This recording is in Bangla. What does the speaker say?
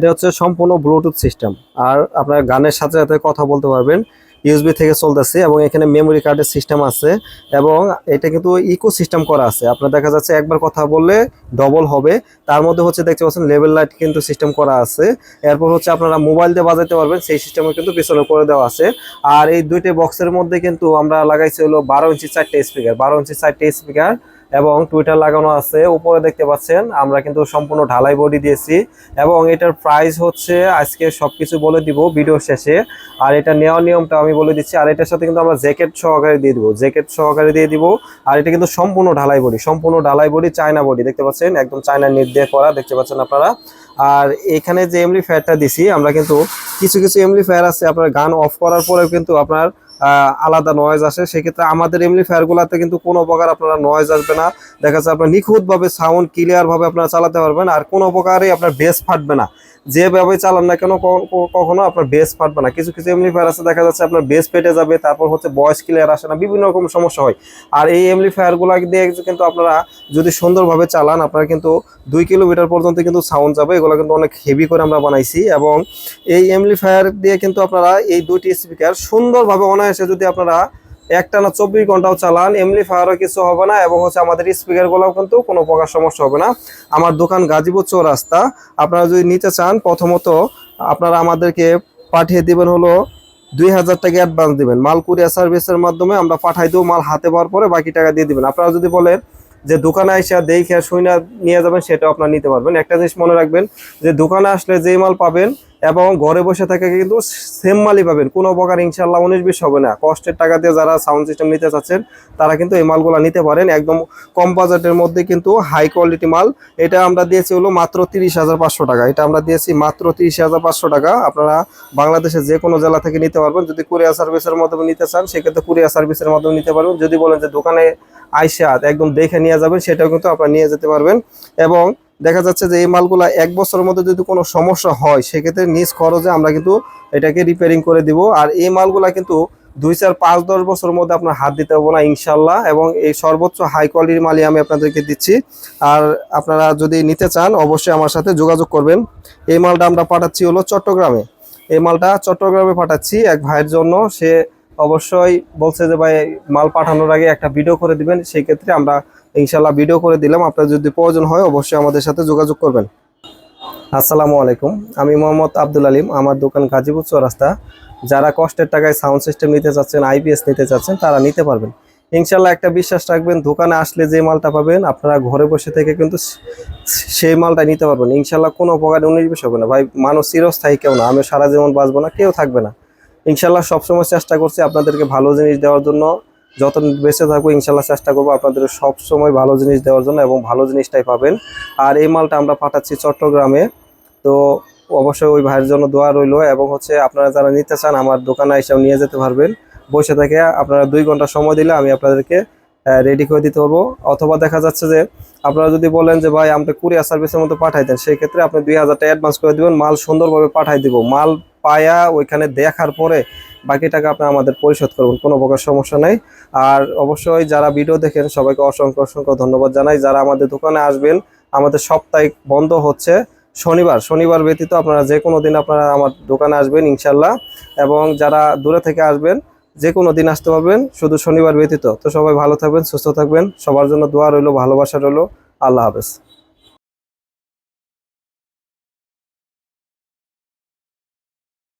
এটা হচ্ছে সম্পূর্ণ ব্লুটুথ সিস্টেম আর আপনার গানের সাথে সাথে কথা বলতে পারবেন। ইউএসবি থেকে চলতেছে এবং এখানে মেমোরি কার্ডের সিস্টেম আছে এবং এটা কিন্তু ইকো সিস্টেম করা আছে। আপনার দেখা যাচ্ছে একবার কথা বললে ডবল হবে। তার মধ্যে হচ্ছে দেখতে পাচ্ছেন লেভেল লাইট কিন্তু সিস্টেম করা আছে। এরপর হচ্ছে আপনারা মোবাইল দিয়ে বাজাতে পারবেন, সেই সিস্টেমও কিন্তু পিছনে করে দেওয়া আছে। আর এই দুইটি বক্সের মধ্যে কিন্তু আমরা লাগাইছি হলো বারো ইঞ্চি চারটে স্পিকার বারো ইঞ্চি চারটে স্পিকার এবং টুইটার লাগানো আছে। উপরে দেখতে পাচ্ছেন, আমরা কিন্তু সম্পূর্ণ ঢালাই বডি দিয়েছি এবং এটার প্রাইস হচ্ছে, আজকে সবকিছু বলে দিব ভিডিও শেষে। আর এটা নেওয়ার নিয়মটা আমি বলে দিচ্ছি, আর এটার সাথে কিন্তু আমরা জ্যাকেট সহকারে দিয়ে দিব। জ্যাকেট সহকারে দিয়ে দিব, আর এটা কিন্তু সম্পূর্ণ ঢালাই বডি সম্পূর্ণ ঢালাই বডি চায়না বডি দেখতে পাচ্ছেন? একদম চায়না নেট দিয়ে করা, দেখতে পাচ্ছেন আপনারা? আর এখানে যে এমলি ফায়ারটা দিছি, আমরা কিন্তু কিছু কিছু এমলি ফায়ার আছে, আপনার গান অফ করার পরেও কিন্তু আপনার আলাদা নয়েজ আসে, সেক্ষেত্রে আমাদের এমনি ফায়ারগুলোতে কিন্তু কোনো প্রকার আপনারা নয়েজ আসবে না। দেখা যাচ্ছে আপনার নিখুঁতভাবে সাউন্ড ক্লিয়ারভাবে আপনারা চালাতে পারবেন, আর কোনো প্রকারই আপনার বেস ফাটবে না। যেভাবে চালান না কেন, কখনো আপনার বেস ফাটবে না। কিছু কিছু এমনি ফায়ার আছে, দেখা যাচ্ছে আপনার বেস ফেটে যাবে, তারপর হচ্ছে ভয়েস ক্লিয়ার আসে না, বিভিন্ন রকম সমস্যা হয়। আর এই এমলি ফায়ারগুলো দিয়ে কিন্তু আপনারা যদি সুন্দরভাবে চালান, আপনারা কিন্তু দুই কিলোমিটার পর্যন্ত কিন্তু সাউন্ড যাবে, এগুলো কিন্তু অনেক হেভি করে আমরা বানাইছি। এবং এই এমলিফায়ার দিয়ে কিন্তু আপনারা এই দুইটি স্পিকার সুন্দরভাবে অনায়াসে যদি আপনারা একটানা চব্বিশ ঘন্টাও চালান এমলিফায়ারও কিছু হবে না এবং হচ্ছে আমাদের স্পিকারগুলোও কিন্তু কোনো প্রকার সমস্যা হবে না। আমার দোকান গাজীপুর চৌরাস্তা। আপনারা যদি নিতে চান, প্রথমত আপনারা আমাদেরকে পাঠিয়ে দিবেন হলো দুই হাজার টাকা অ্যাডভান্স দিবেন। মাল কুরিয়ার সার্ভিসের মাধ্যমে আমরা পাঠাই দেবো, মাল হাতে পাওয়ার পরে বাকি টাকা দিয়ে দিবেন। আপনারা যদি বলেন যে দোকানে এসে দেখে শুনে নিয়ে যাবেন, সেটাও আপনারা নিতে পারবেন। একটা জিনিস মনে রাখবেন যে দোকানে আসলে যেই মাল পাবেন এবং ঘরে বসে থেকে কিন্তু সেম মালই পাবেন। কোনো প্রকার ইনশাল্লাহ উনিশ বিশ হবে না। কষ্টের টাকা দিয়ে যারা সাউন্ড সিস্টেম নিতে চাচ্ছেন, তারা কিন্তু এই মালগুলো নিতে পারেন। একদম কম বাজেটের মধ্যে কিন্তু হাই কোয়ালিটি মাল। এটা আমরা দিয়েছি হলো মাত্র তিরিশ হাজার পাঁচশো টাকা। এটা আমরা দিয়েছি মাত্র তিরিশ হাজার পাঁচশো টাকা। আপনারা বাংলাদেশের যে কোনো জেলা থেকে নিতে পারবেন। যদি কুরিয়ার সার্ভিসের মাধ্যমে নিতে চান, সেক্ষেত্রে কুরিয়ার সার্ভিসের মাধ্যমে নিতে পারবেন। যদি বলেন যে দোকানে আইসা একদম দেখে নিয়ে যাবেন, সেটাও কিন্তু আপনারা নিয়ে যেতে পারবেন। এবং দেখা যাচ্ছে যে এই মালগুলো এক বছরের মধ্যে যদি কোনো সমস্যা হয়, সেক্ষেত্রে নিজ খরচে আমরা কিন্তু এটাকে রিপেয়ারিং করে দিব। আর এই মালগুলা কিন্তু দুই চার পাঁচ দশ বছরের মধ্যে আপনার হাত দিতে হবে না, ইনশাল্লাহ। এবং এই সর্বোচ্চ হাই কোয়ালিটির মালই আমি আপনাদেরকে দিচ্ছি। আর আপনারা যদি নিতে চান, অবশ্যই আমার সাথে যোগাযোগ করবেন। এই মালটা আমরা পাঠাচ্ছি হলো চট্টগ্রামে। এই মালটা চট্টগ্রামে পাঠাচ্ছি এক ভাইয়ের জন্য। সে অবশ্যই বলছে যে ভাই, মাল পাঠানোর আগে একটা ভিডিও করে দিবেন। সেই ক্ষেত্রে আমরা ইনশাল্লাহ ভিডিও করে দিলাম। আপনার যদি প্রয়োজন হয়, অবশ্যই আমাদের সাথে যোগাযোগ করবেন। আসসালামু আলাইকুম। আমি মোহাম্মদ আব্দুল আলিম। আমার দোকান গাজীপুর চৌরাস্তা। যারা কষ্টের টাকায় সাউন্ড সিস্টেম নিতে চাচ্ছেন আইপিএস নিতে চাচ্ছেন, তারা নিতে পারবেন। ইনশাল্লাহ একটা বিশ্বাস রাখবেন, দোকানে আসলে যে মালটা পাবেন, আপনারা ঘরে বসে থেকে কিন্তু সেই মালটা নিতে পারবেন। ইনশাল্লাহ কোনো প্রকার উনিশ হবে না। ভাই, মানুষ চিরস্থায়ী কেউ না। আমি সারা জীবন বাঁচবো না, কেউ থাকবে না। ইনশাল্লাহ সবসময় চেষ্টা করছি আপনাদেরকে ভালো জিনিস দেওয়ার জন্য। যত বেঁচে থাকব ইনশাল্লাহ চেষ্টা করব আপনাদের সবসময় ভালো জিনিস দেওয়ার জন্য এবং ভালো জিনিসটাই পাবেন। আর এই মালটা আমরা পাঠাচ্ছি চট্টগ্রামে। তো অবশ্যই ওই ভাইয়ের জন্য দোয়া রইল এবং হচ্ছে আপনারা যারা নিতে চান, আমার দোকানে এসেও নিয়ে যেতে পারবেন। বসে থেকে আপনারা দুই ঘণ্টা সময় দিলে আমি আপনাদেরকে রেডি করে দিতে পারব। অথবা দেখা যাচ্ছে যে আপনারা যদি বলেন যে ভাই আমরা কুরিয়ার সার্ভিসের মতো পাঠাই দেন সেই ক্ষেত্রে আপনি দুই হাজার টাকা অ্যাডভান্স করে দিবেন, মাল সুন্দরভাবে পাঠাই দিব। মাল পায়া ওইখানে দেখার পরে বাকি টাকা আপনি আমাদের পরিশোধ করবেন, কোনো প্রকার সমস্যা নেই। আর অবশ্যই যারা ভিডিও দেখেন, সবাইকে অসংখ্য অসংখ্য ধন্যবাদ জানাই। যারা আমাদের দোকানে আসবেন, আমাদের সাপ্তাহিক বন্ধ হচ্ছে শনিবার। শনিবার ব্যতীত আপনারা যে কোনো দিন আপনারা আমার দোকানে আসবেন, ইনশাল্লাহ। এবং যারা দূরে থেকে আসবেন যে কোনো দিন আসতে পারবেন, শুধু শনিবার ব্যতীত। তো সবাই ভালো থাকবেন, সুস্থ থাকবেন। সবার জন্য দোয়া রইল, ভালোবাসা রইল। আল্লাহ হাফেজ।